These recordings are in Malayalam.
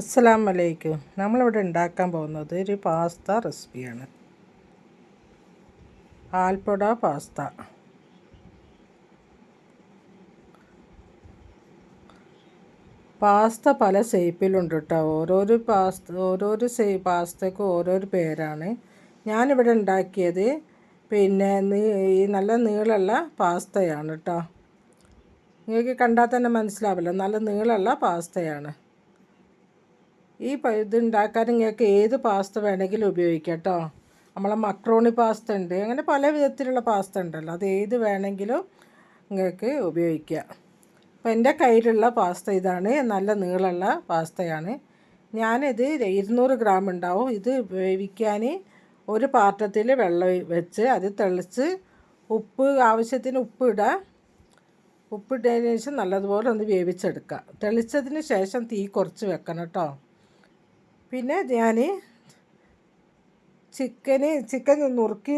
അസ്സലാം വലൈക്കും നമ്മളിവിടെ ഉണ്ടാക്കാൻ പോകുന്നത് ഒരു പാസ്ത റെസിപ്പിയാണ്. ആൽപ്പട പാസ്ത. പാസ്ത പല ഷേപ്പിലുണ്ട് കേട്ടോ ഓരോരോ പാസ്ത ഓരോരോ സേ പാസ്തക്കും ഓരോരോ പേരാണ്. ഞാനിവിടെ ഉണ്ടാക്കിയത് പിന്നെ ഈ നല്ല നീളമുള്ള പാസ്തയാണ് കേട്ടോ നിങ്ങൾക്ക് കണ്ടാൽ തന്നെ മനസ്സിലാവില്ല നല്ല നീളമുള്ള പാസ്തയാണ്. ഈ ഇത് ഉണ്ടാക്കാൻ നിങ്ങൾക്ക് ഏത് പാസ്ത വേണമെങ്കിലും ഉപയോഗിക്കാം കേട്ടോ നമ്മളെ മക്രോണി പാസ്ത ഉണ്ട്. അങ്ങനെ പല വിധത്തിലുള്ള പാസ്ത ഉണ്ടല്ലോ. അത് ഏത് വേണമെങ്കിലും നിങ്ങൾക്ക് ഉപയോഗിക്കാം. അപ്പോൾ എന്റെ കയ്യിലുള്ള പാസ്ത ഇതാണ്. നല്ല നീളമുള്ള പാസ്തയാണ് ഞാനിത് ഇരുന്നൂറ് ഗ്രാം ഉണ്ടാവും. ഇത് വേവിക്കാൻ ഒരു പാത്രത്തിൽ വെള്ളം വെച്ച് അത് തെളിച്ച് ഉപ്പ് ആവശ്യത്തിന് ഉപ്പ് ഇടുക ഉപ്പിട്ടതിന് ശേഷം നല്ലതുപോലെ ഒന്ന് വേവിച്ചെടുക്കുക തെളിച്ചതിന് ശേഷം തീ കുറച്ച് വെക്കണം കേട്ടോ പിന്നെ ഞാൻ ചിക്കന് ചിക്കൻ നുറുക്കി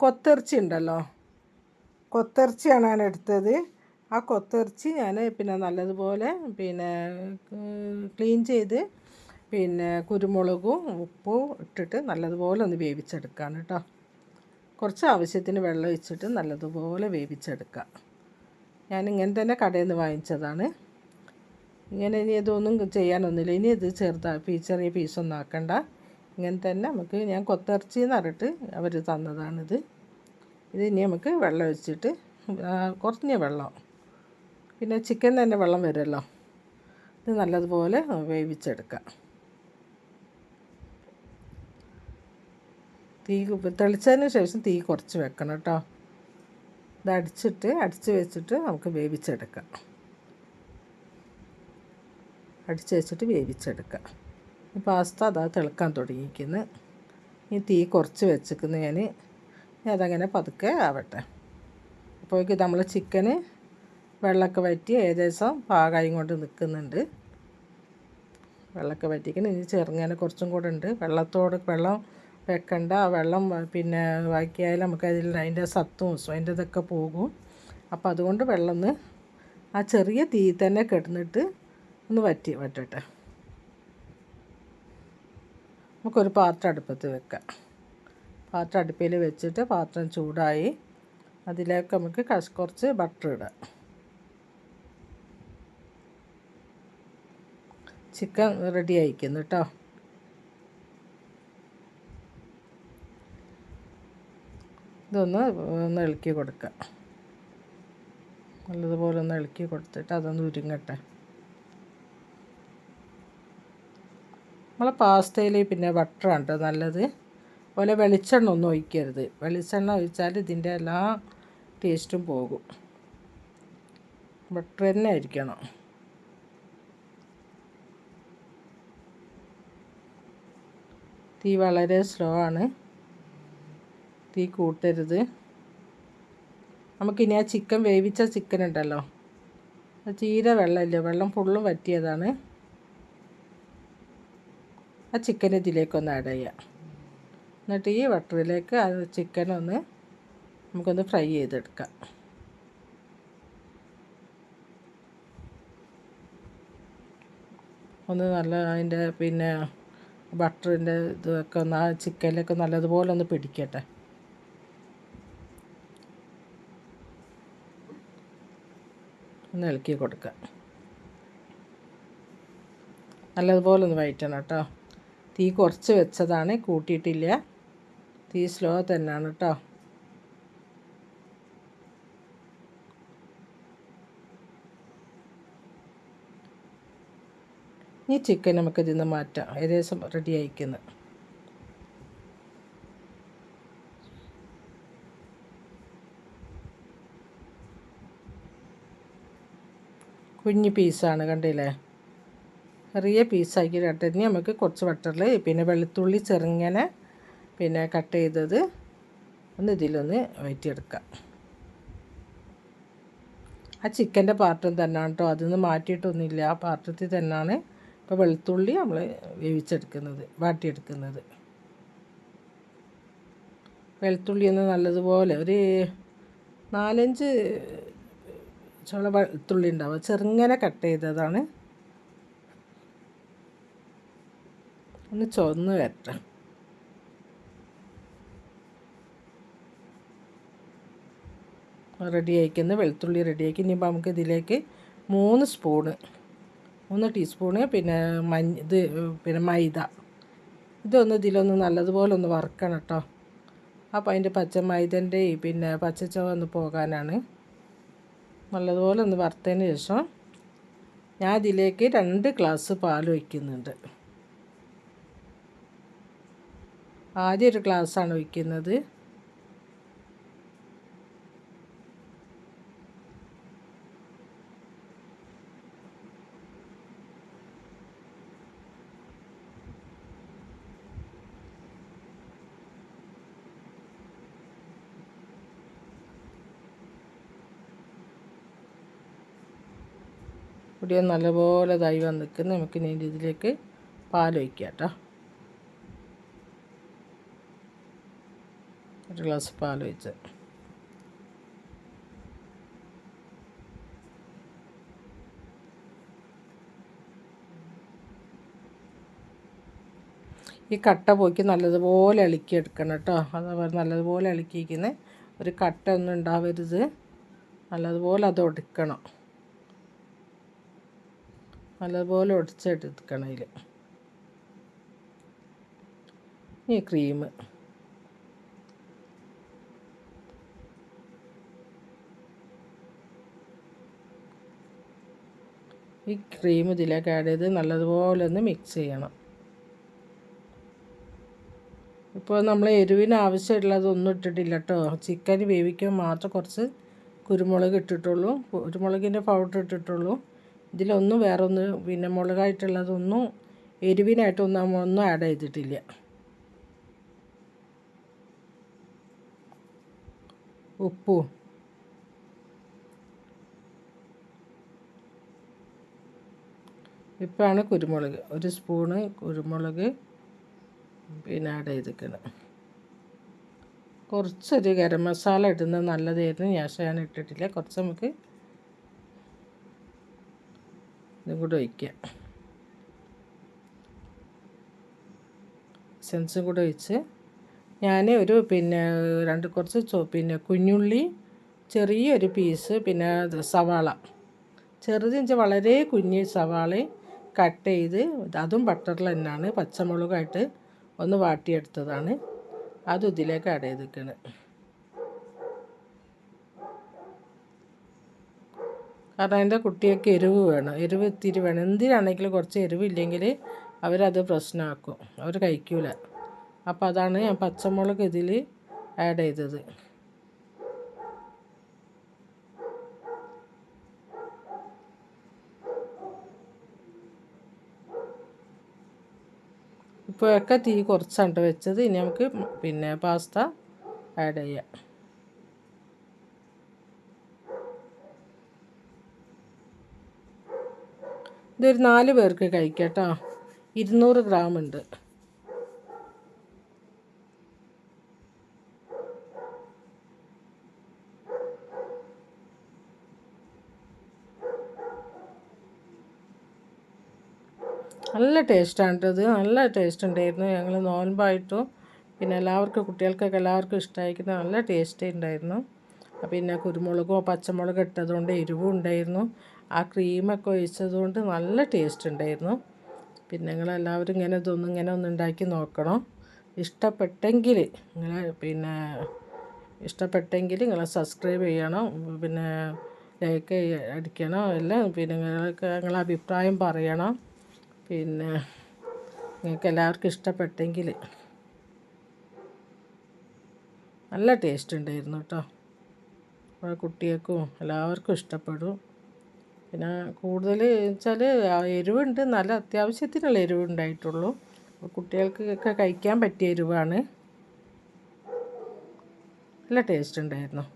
കൊത്തിറച്ചി ഉണ്ടല്ലോ കൊത്തിറച്ചിയാണ് ഞാൻ എടുത്തത്. ആ കൊത്തിറച്ചി ഞാൻ പിന്നെ നല്ലതുപോലെ പിന്നെ ക്ലീൻ ചെയ്ത് പിന്നെ കുരുമുളകും ഉപ്പും ഇട്ടിട്ട് നല്ലതുപോലെ ഒന്ന് വേവിച്ചെടുക്കുകയാണ് കേട്ടോ കുറച്ച് ആവശ്യത്തിന് വെള്ളം ഒഴിച്ചിട്ട് നല്ലതുപോലെ വേവിച്ചെടുക്കുക ഞാൻ ഇങ്ങനെ തന്നെ കടയിൽ നിന്ന് വാങ്ങിച്ചതാണ്. ഇങ്ങനെ ഇനി ഇതൊന്നും ചെയ്യാനൊന്നുമില്ല. ഇനി ഇത് ചെറുതാ ചെറിയ പീസൊന്നും ആക്കണ്ട. ഇങ്ങനെ തന്നെ നമുക്ക് ഞാൻ കൊത്തിറച്ചി എന്ന് പറഞ്ഞിട്ട് അവർ തന്നതാണിത്. ഇത് ഇനി നമുക്ക് വെള്ളം ഒഴിച്ചിട്ട് കുറഞ്ഞ വെള്ളം. പിന്നെ ചിക്കൻ തന്നെ വെള്ളം വരുമല്ലോ. ഇത് നല്ലതുപോലെ വേവിച്ചെടുക്കാം. തീ തെളിച്ചതിന് ശേഷം തീ കുറച്ച് വെക്കണം കേട്ടോ. ഇത് അടിച്ചിട്ട് അടിച്ച് വെച്ചിട്ട് നമുക്ക് വേവിച്ചെടുക്കാം. അടിച്ച് വെച്ചിട്ട് വേവിച്ചെടുക്കുക. ഈ പാസ്ത അതാ തിളക്കാൻ തുടങ്ങിയിരിക്കുന്നു. ഈ തീ കുറച്ച് വെച്ചിരിക്കുന്നു ഞാൻ അതങ്ങനെ പതുക്കെ ആവട്ടെ. അപ്പോഴേക്ക് നമ്മൾ ചിക്കന് വെള്ളമൊക്കെ വറ്റി ഏകദേശം പാകായും കൊണ്ട് നിൽക്കുന്നുണ്ട്. വെള്ളമൊക്കെ വറ്റിക്കണം ഇനി ചെറുങ്ങനെ കുറച്ചും കൂടെ ഉണ്ട്. വെള്ളത്തോട് വെള്ളം വെക്കണ്ട. ആ വെള്ളം പിന്നെ ബാക്കിയായാലും നമുക്ക് അതിൽ അതിന്റെ സത്തും അതിന്റെ ഇതൊക്കെ പോകും. അപ്പോൾ അതുകൊണ്ട് വെള്ളം ഒന്ന് ആ ചെറിയ തീ തന്നെ കിടന്നിട്ട് ഒന്ന് വറ്റി വറ്റട്ടെ. നമുക്കൊരു പാത്രം അടുപ്പത്ത് വെക്കാം. പാത്രം അടുപ്പിൽ വെച്ചിട്ട് പാത്രം ചൂടായി അതിലേക്ക് നമുക്ക് കശ് കുറച്ച് ബട്ടർ ഇടാം. ചിക്കൻ റെഡി ആയിരിക്കുന്നു കേട്ടോ ഇതൊന്ന് ഒന്ന് ഇളക്കി കൊടുക്കാം. നല്ലതുപോലെ ഒന്ന് ഇളക്കി കൊടുത്തിട്ട് അതൊന്ന് ഉരുങ്ങട്ടെ. നമ്മളെ പാസ്തയിൽ പിന്നെ ബട്ടറാണ് കേട്ടോ നല്ലത്. അതുപോലെ വെളിച്ചെണ്ണ ഒന്നും ഒഴിക്കരുത്. വെളിച്ചെണ്ണ ഒഴിച്ചാൽ ഇതിന്റെ എല്ലാ ടേസ്റ്റും പോകും. ബട്ടർ തന്നെ ആയിരിക്കണം. തീ വളരെ സ്ലോ ആണ്. തീ കൂട്ടരുത്. നമുക്കിനി ആ ചിക്കൻ വേവിച്ച ചിക്കൻ ഉണ്ടല്ലോ. ചീര വെള്ളമില്ല? വെള്ളം ഫുള്ളും വറ്റിയതാണ്. ആ ചിക്കൻ ഇതിലേക്കൊന്ന് ആഡ് ചെയ്യാം. എന്നിട്ട് ഈ ബട്ടറിലേക്ക് ആ ചിക്കൻ ഒന്ന് നമുക്കൊന്ന് ഫ്രൈ ചെയ്തെടുക്കാം. ഒന്ന് നല്ല അതിന്റെ പിന്നെ ബട്ടറിന്റെ ഇതൊക്കെ ഒന്ന് ആ ചിക്കനിലൊക്കെ നല്ലതുപോലെ ഒന്ന് പിടിക്കട്ടെ. ഒന്ന് ഇളക്കി കൊടുക്കാം. നല്ലതുപോലെ ഒന്ന് വയറ്റണം കേട്ടോ. തീ കുറച്ച് വെച്ചതാണ് കൂട്ടിയിട്ടില്ല. തീ സ്ലോ തന്നെയാണ് കേട്ടോ ഈ ചിക്കൻ നമുക്ക് ഇതിൽ നിന്ന് മാറ്റാം. ഏകദേശം റെഡി ആയിക്കുന്നു. കുഞ്ഞു പീസാണ് കണ്ടില്ലേ? ചെറിയ പീസാക്കി കട്ട്. ചെയ്ത് നമുക്ക് കുറച്ച് ബട്ടറിൽ പിന്നെ വെളുത്തുള്ളി ചെറുങ്ങനെ പിന്നെ കട്ട് ചെയ്തത് ഒന്ന് ഇതിലൊന്ന് വയറ്റിയെടുക്കാം. ആ ചിക്കന്റെ പാർട്ടും തന്നെയാണ് കേട്ടോ. അതൊന്നും മാറ്റിയിട്ടൊന്നുമില്ല. ആ പാർട്ടത്തിൽ തന്നെയാണ് ഇപ്പോൾ വെളുത്തുള്ളി നമ്മൾ വേവിച്ചെടുക്കുന്നത് വാട്ടിയെടുക്കുന്നത്. വെളുത്തുള്ളി ഒന്ന് നല്ലതുപോലെ ഒരു നാലഞ്ച് ചോള വെളുത്തുള്ളി ഉണ്ടാവുക ചെറുങ്ങനെ കട്ട് ചെയ്തതാണ്. ഒന്ന് ചുവന്ന് വരട്ടെ. റെഡി ആയിക്കുന്ന വെളുത്തുള്ളി റെഡിയാക്കി ഇനിയിപ്പോൾ നമുക്ക് ഇതിലേക്ക് മൂന്ന് സ്പൂണ് മൂന്ന് ടീസ്പൂണ് പിന്നെ മഞ്ഞ ഇത് പിന്നെ മൈദ. ഇതൊന്ന് ഇതിലൊന്ന് നല്ലതുപോലെ ഒന്ന് വറുക്കണം കേട്ടോ അപ്പോൾ അതിന്റെ പച്ച മൈദന്റെ പിന്നെ പച്ച ഒന്ന് പോകാനാണ്. നല്ലതുപോലെ ഒന്ന് വറുത്തതിന് ശേഷം ഞാൻ ഇതിലേക്ക് രണ്ട് ഗ്ലാസ് പാൽ ഒഴിക്കുന്നുണ്ട്. ആദ്യം ഒരു ഗ്ലാസ്സാണ് ഒഴിക്കുന്നത് ഇവിടെ നല്ലപോലെ ഇതായി വന്നിരിക്കുന്നു. നമുക്ക് ഇനി ഇതിലേക്ക് പാലൊഴിക്കാം കേട്ടോ. ഒരു ഗ്ലാസ് പാൽ വെച്ച് ഈ കട്ട പോക്കി നല്ലതുപോലെ ഇളക്കിയെടുക്കണം കേട്ടോ. അത് നല്ലതുപോലെ ഇളക്കിയിരിക്കുന്നത് ഒരു കട്ട ഒന്നും ഉണ്ടാവരുത്. നല്ലതുപോലെ അത് ഒടുക്കണം. നല്ലതുപോലെ ഒടിച്ചെടുക്കണം അതിൽ ഈ ക്രീം. ഈ ക്രീം ഇതിലേക്ക് ആഡ് ചെയ്ത് നല്ലതുപോലെ ഒന്ന് മിക്സ് ചെയ്യണം. ഇപ്പോൾ നമ്മൾ എരിവിന് ആവശ്യമുള്ളതൊന്നും ഇട്ടിട്ടില്ല കേട്ടോ ചിക്കൻ വേവിക്കാൻ മാത്രം കുറച്ച് കുരുമുളക് ഇട്ടിട്ടുള്ളൂ. കുരുമുളകിന്റെ പൗഡർ ഇട്ടിട്ടുള്ളൂ. ഇതിലൊന്നും വേറെ ഒന്ന് പിന്നെ മുളകായിട്ടുള്ളതൊന്നും എരിവിനായിട്ടൊന്നും നമ്മൾ ഒന്നും ആഡ് ചെയ്തിട്ടില്ല. ഉപ്പും ഇപ്പോഴാണ് കുരുമുളക്. ഒരു സ്പൂണ് കുരുമുളക് പിന്നെ ആഡ് ചെയ്തിരിക്കണം കുറച്ചൊരു ഗരം മസാല ഇടുന്നത് നല്ലതായിരുന്നു. ഞാൻ ഞാൻ ഇട്ടിട്ടില്ല. കുറച്ച് നമുക്ക് ഇതും കൂടെ ഒഴിക്കാം. സെൻസും കൂടെ ഒഴിച്ച് ഞാൻ ഒരു പിന്നെ രണ്ട് കുറച്ച് പിന്നെ കുഞ്ഞുള്ളി ചെറിയൊരു പീസ് പിന്നെ സവാള. ചെറുത് വളരെ കുഞ്ഞ് സവാള കട്ട് ചെയ്ത് അതും ബട്ടറിൽ തന്നെയാണ് പച്ചമുളകായിട്ട് ഒന്ന് വാട്ടിയെടുത്തതാണ്. അത് ഇതിലേക്ക് ആഡ് ചെയ്തിരിക്കുന്നത് കാരണം എന്റെ കുട്ടിയൊക്കെ എരിവ് വേണം. എരിവ് ഇത്തിരി വേണം. എന്തിനാണെങ്കിലും കുറച്ച് എരിവില്ലെങ്കിൽ അവരത് പ്രശ്നമാക്കും. അവർ കഴിക്കൂല. അപ്പോൾ അതാണ് ഞാൻ പച്ചമുളക് ഇതിൽ ആഡ് ചെയ്തത്. ഇപ്പോഴൊക്കെ തീ കുറച്ചാണ് വെച്ചത് ഇനി നമുക്ക് പിന്നെ പാസ്ത ആഡ് ചെയ്യാം. ഇതൊരു നാല് പേർക്ക് കഴിക്കാം കേട്ടോ. ഇരുന്നൂറ് ഗ്രാം ഉണ്ട്. നല്ല ടേസ്റ്റാണ് ഇത്. നല്ല ടേസ്റ്റ് ഉണ്ടായിരുന്നു ഞങ്ങൾ നോൻപായിട്ടും പിന്നെ എല്ലാവർക്കും കുട്ടികൾക്കൊക്കെ എല്ലാവർക്കും ഇഷ്ടമായിരിക്കുന്ന നല്ല ടേസ്റ്റ് ഉണ്ടായിരുന്നു. പിന്നെ കുരുമുളകോ പച്ചമുളകോ ഇട്ടതുകൊണ്ട് എരിവും ഉണ്ടായിരുന്നു. ആ ക്രീമൊക്കെ ഒഴിച്ചതുകൊണ്ട് നല്ല ടേസ്റ്റ് ഉണ്ടായിരുന്നു. പിന്നെ നിങ്ങളെല്ലാവരും ഇങ്ങനെ ഇതൊന്നും ഇങ്ങനെ ഒന്ന് ഉണ്ടാക്കി നോക്കണം. ഇഷ്ടപ്പെട്ടെങ്കിൽ നിങ്ങൾ പിന്നെ ഇഷ്ടപ്പെട്ടെങ്കിൽ നിങ്ങൾ സബ്സ്ക്രൈബ് ചെയ്യണം. പിന്നെ ലൈക്ക് അടിക്കണം. എല്ലാം പിന്നെ നിങ്ങൾക്ക് നിങ്ങളെ അഭിപ്രായം പറയണം. പിന്നെ നിങ്ങൾക്ക് എല്ലാവർക്കും ഇഷ്ടപ്പെട്ടെങ്കിൽ നല്ല ടേസ്റ്റ് ഉണ്ടായിരുന്നു കേട്ടോ. അപ്പോൾ കുട്ടികൾക്കും എല്ലാവർക്കും ഇഷ്ടപ്പെടും. പിന്നെ കൂടുതൽ വെച്ചാൽ എരിവുണ്ട്. നല്ല അത്യാവശ്യത്തിനുള്ള എരിവുണ്ടായിട്ടുള്ളൂ. അപ്പോൾ കുട്ടികൾക്കൊക്കെ കഴിക്കാൻ പറ്റിയ എരിവാണ്. നല്ല ടേസ്റ്റ് ഉണ്ടായിരുന്നു.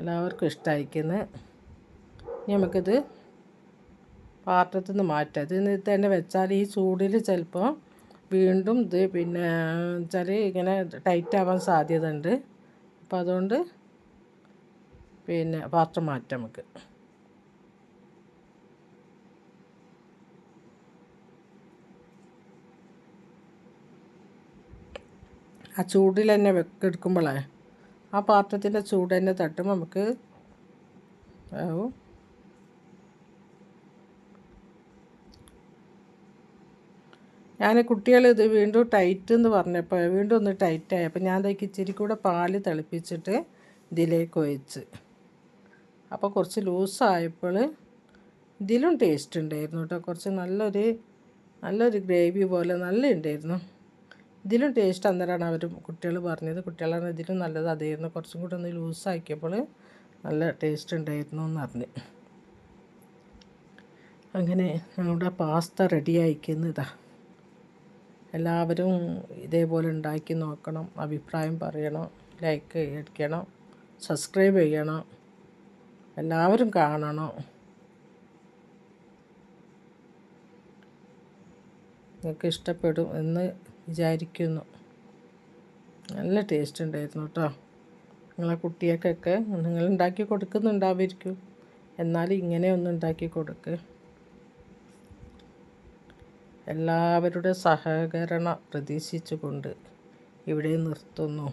എല്ലാവർക്കും ഇഷ്ടമായിരിക്കുന്നത് നമുക്കിത് പാത്രത്തിൽ നിന്ന് മാറ്റുക. ഇതിൽ തന്നെ വെച്ചാൽ ഈ ചൂടിൽ ചിലപ്പോൾ വീണ്ടും ഇത് പിന്നെ വെച്ചാൽ ഇങ്ങനെ ടൈറ്റ് ആവാൻ സാധ്യത ഉണ്ട് അപ്പോൾ അതുകൊണ്ട് പിന്നെ പാത്രം മാറ്റാം നമുക്ക്. ആ ചൂടിൽ തന്നെ എടുക്കുമ്പോഴേ ആ പാത്രത്തിന്റെ ചൂട് തന്നെ തട്ടുമ്പോൾ നമുക്ക് ആവും ഞാൻ കുട്ടികൾ ഇത് വീണ്ടും ടൈറ്റ് എന്ന് പറഞ്ഞപ്പോൾ വീണ്ടും ഒന്ന് ടൈറ്റായി അപ്പോൾ ഞാൻ അതൊക്കെ ഇച്ചിരി കൂടെ പാൽ തിളപ്പിച്ചിട്ട് ഇതിലേക്ക് ഒഴിച്ച്. അപ്പോൾ കുറച്ച് ലൂസായപ്പോൾ ഇതിലും ടേസ്റ്റ് ഉണ്ടായിരുന്നു കേട്ടോ കുറച്ച് നല്ലൊരു നല്ലൊരു ഗ്രേവി പോലെ നല്ല ഉണ്ടായിരുന്നു. ഇതിലും ടേസ്റ്റ് അന്നേരമാണ് അവർ കുട്ടികൾ പറഞ്ഞത്. കുട്ടികളാണ് ഇതിലും നല്ലത്. അതായിരുന്നു. കുറച്ചും കൂടെ ഒന്ന് ലൂസാക്കിയപ്പോൾ നല്ല ടേസ്റ്റ് ഉണ്ടായിരുന്നു എന്ന് പറഞ്ഞ്. അങ്ങനെ നമ്മുടെ പാസ്ത റെഡി ആയിക്കുന്നതാ എല്ലാവരും ഇതേപോലെ ഉണ്ടാക്കി നോക്കണം അഭിപ്രായം പറയണം ലൈക്ക് അടിക്കണം സബ്സ്ക്രൈബ് ചെയ്യണം എല്ലാവരും കാണണം. നിങ്ങൾക്ക് ഇഷ്ടപ്പെടും എന്ന് വിചാരിക്കുന്നു. നല്ല ടേസ്റ്റ് ഉണ്ടായിരുന്നു കേട്ടോ നിങ്ങളെ കുട്ടികൾക്കൊക്കെ നിങ്ങൾ ഉണ്ടാക്കി കൊടുക്കുന്നുണ്ടാവുമായിരിക്കും. എന്നാലും ഇങ്ങനെ ഒന്ന് ഉണ്ടാക്കി കൊടുക്ക്. എല്ലാവരുടെ സഹകരണം പ്രതീക്ഷിച്ചുകൊണ്ട് ഇവിടെ നിർത്തുന്നു.